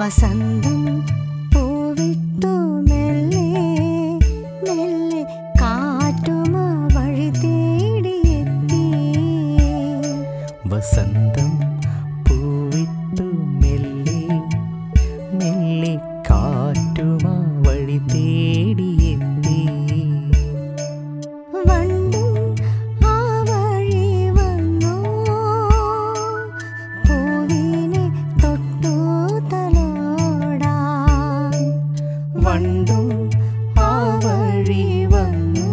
வசந்தம் பூவிட்டு மெல்லே மெல்லே காட்டுமா வழி தேடி வசந்தம் വണ്ടും ആ വഴി വന്നു.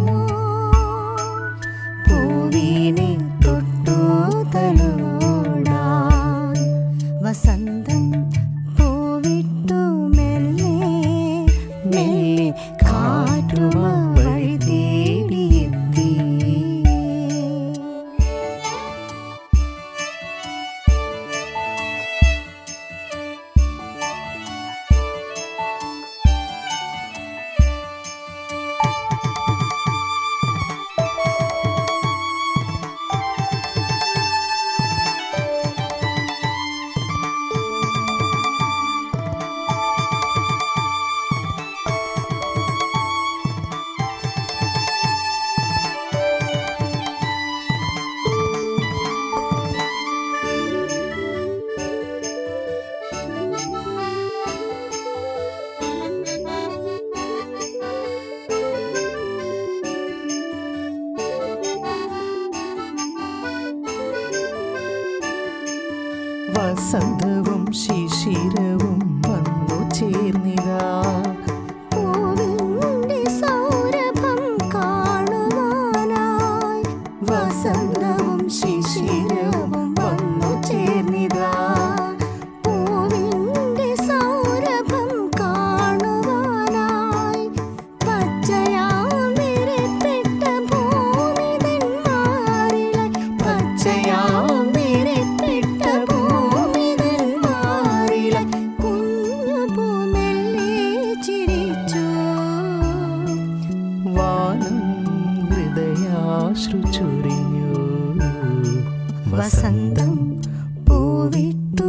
പൂവിനെ തൊട്ടു തലോടാൻ വസന്തം പൂവിട്ടു മെല്ലെ മെല്ലെ വസന്തവും ശിശിരവും വന്നു ചേർന്നിതാ പൂവിന്റെ സൗരഭം കാണുവാനായി. വസന്തവും പൂവിട്ടു